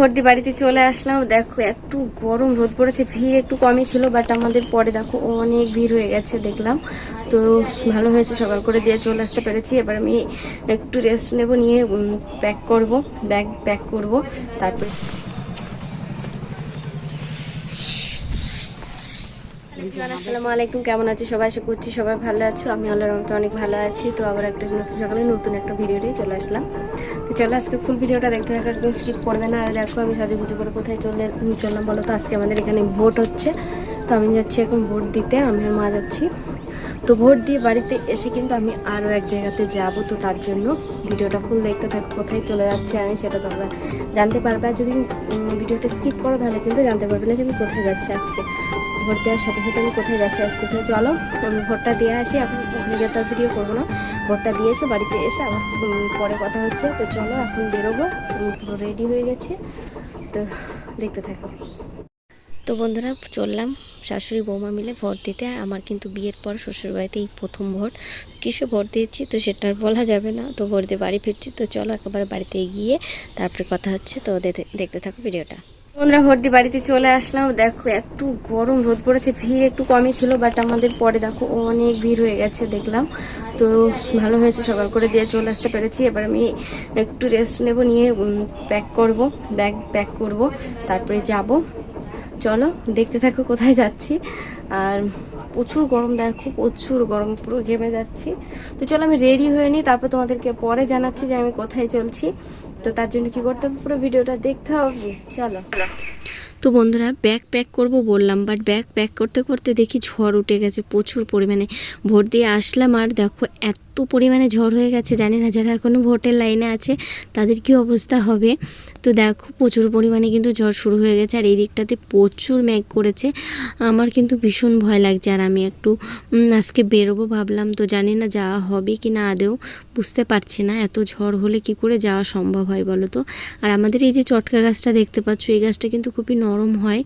ভর্তি বাড়িতে চলে আসলাম। দেখো, এত গরম রোদ পড়েছে, ভিড় একটু কমই ছিল বাট আমাদের পরে দেখো, অনেক ভিড় হয়ে গেছে, দেখলাম। তো ভালো হয়েছে, সকাল করে দিয়ে চলে আসতে পেরেছি। এবার আমি একটু রেস্ট নেব, নিয়ে প্যাক করব ব্যাগ প্যাক করব, তারপরে আসসালামু আলাইকুম, কেমন আছো? সবাই করছি সবাই ভালো আছো। আমি অনেক ভালো আছি। তো আবার একটা নতুন সকালে নতুন একটা ভিডিও নিয়ে চলে আসলাম। তো চলো আজকে ফুল ভিডিওটা দেখতে স্কিপ করবে না। আর দেখো, আমি করে কোথায় চলে চললাম বলো তো? আজকে আমাদের এখানে ভোট হচ্ছে। তো আমি যাচ্ছি এখন ভোট দিতে, আমি আর মা যাচ্ছি। তো ভোট দিয়ে বাড়িতে এসে কিন্তু আমি আরও এক জায়গাতে যাব। তো তার জন্য ভিডিওটা ফুল দেখতে থাকো, কোথায় চলে যাচ্ছে আমি সেটা তোমরা জানতে পারবে। আর যদি ভিডিওটা স্কিপ করো তাহলে কিন্তু জানতে পারবে না যে আমি কোথায় যাচ্ছি আজকে। ভোট দেওয়ার সাথে সাথে আমি কোথায় যাচ্ছি আজকে? চলো, আমি ভোটটা দিয়ে আসি, এখন ওখানে গিয়ে তো ভিডিও করব না। ভোটটা দিয়ে এসে, বাড়িতে এসে আবার পরে কথা হচ্ছে। তো চলো, এখন বেরোবো পুরো রেডি হয়ে গেছে। তো দেখতে থাকো। তো বন্ধুরা, চললাম। শাশুড়ি বৌমা মিলে ভোট দিতে। আমার কিন্তু বিয়ের পর শ্বশুরবাড়িতে এই প্রথম ভোট। কিসে ভোট দিয়েছি তো সেটা বলা যাবে না। তো ভোট দিয়ে বাড়ি ফিরছি। তো চলো, একেবারে বাড়িতে গিয়ে তারপরে কথা হচ্ছে। তো দেখতে থাকো ভিডিওটা। বন্ধুরা ভর্তি বাড়িতে চলে আসলাম। দেখো, এত গরম রোদ পড়েছে, ভিড় একটু কমই ছিল বাট আমাদের পরে দেখো, অনেক ভিড় হয়ে গেছে, দেখলাম। তো ভালো হয়েছে, সকাল করে দিয়ে চলে আসতে পেরেছি। এবার আমি একটু রেস্ট নেব, নিয়ে প্যাক করব ব্যাগ প্যাক করব, তারপরে যাব। চলো, দেখতে থাকো, কোথায় যাচ্ছি। আর প্রচুর গরম দেখো প্রচুর গরম, পুরো ঘেমে যাচ্ছি। তো চলো আমি রেডি হয়ে নিই, তারপর তোমাদেরকে পরে জানাচ্ছি যে আমি কোথায় চলছি। তো তার জন্য কি করতে হবে? পুরো ভিডিওটা দেখতে হবে। চলো। তো বন্ধুরা ব্যাগ প্যাক করব বললাম বাট ব্যাগ প্যাক করতে করতে দেখি ঝড় উঠে গেছে প্রচুর পরিমাণে। ভোট দিয়ে আসলাম, আর দেখো এত পরিমাণে ঝড় হয়ে গেছে, জানি না যারা এখনও ভোটের লাইনে আছে, তাদের কি অবস্থা হবে? তো দেখো প্রচুর পরিমাণে কিন্তু ঝড় শুরু হয়ে গেছে, আর এই দিকটাতে প্রচুর ম্যাগ করেছে। আমার কিন্তু ভীষণ ভয় লাগছে, আর আমি একটু আজকে বেরোবো ভাবলাম তো জানি না যাওয়া হবে কি না আদেও বুঝতে পারছি না এত ঝড় হলে কি করে যাওয়া সম্ভব হয় বলো তো? আর আমাদের এই যে চটকা গাছটা দেখতে পাচ্ছ, এই গাছটা কিন্তু খুবই নরম হয়।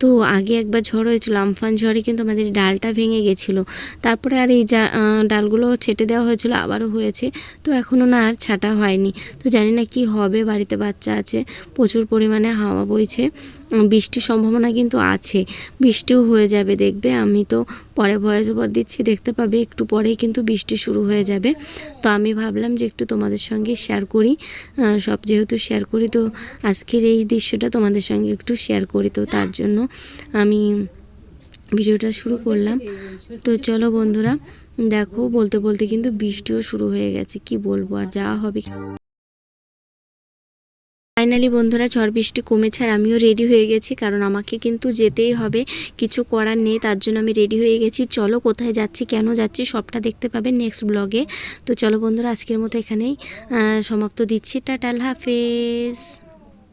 তো আগে একবার ঝড় হয়েছিল, আমফান ঝড়ে কিন্তু আমাদের ডালটা ভেঙে গেছিল। তারপরে আর এই ডালগুলো ছেটে দেওয়া হয়েছিল, আবারও হয়েছে। তো এখনও না আর ছাটা হয়নি। তো জানি না কি হবে, বাড়িতে বাচ্চা আছে, প্রচুর পরিমাণে হাওয়া বইছে। বৃষ্টির সম্ভাবনা কিন্তু আছে। বৃষ্টিও হয়ে যাবে, দেখবে। আমি তো পরে ভয়েস ওভার দিচ্ছি, দেখতে পাবে। একটু পরেই কিন্তু বৃষ্টি শুরু হয়ে যাবে। তো আমি ভাবলাম যে একটু তোমাদের সঙ্গে শেয়ার করি। সব যেহেতু শেয়ার করি, তো আজকের এই দৃশ্যটা তোমাদের সঙ্গে একটু শেয়ার করি। তো তার জন্য আমি ভিডিওটা শুরু করলাম। তো চলো বন্ধুরা, দেখো, বলতে বলতে কিন্তু বৃষ্টিও শুরু হয়ে গেছে। কি বলব, আর যাওয়া হবে ফাইনালি বন্ধুরা ঝড় বৃষ্টি কমেছে আর আমিও রেডি হয়ে গেছি, কারণ আমাকে কিন্তু যেতেই হবে। কিছু করার নেই, তার জন্য আমি রেডি হয়ে গেছি। চলো কোথায় যাচ্ছি, কেন যাচ্ছি, সবটা দেখতে পাবে নেক্সট ব্লগে তো চলো বন্ধুরা, আজকের মতো এখানেই সমাপ্ত দিচ্ছি। টাটাল হাফেজ।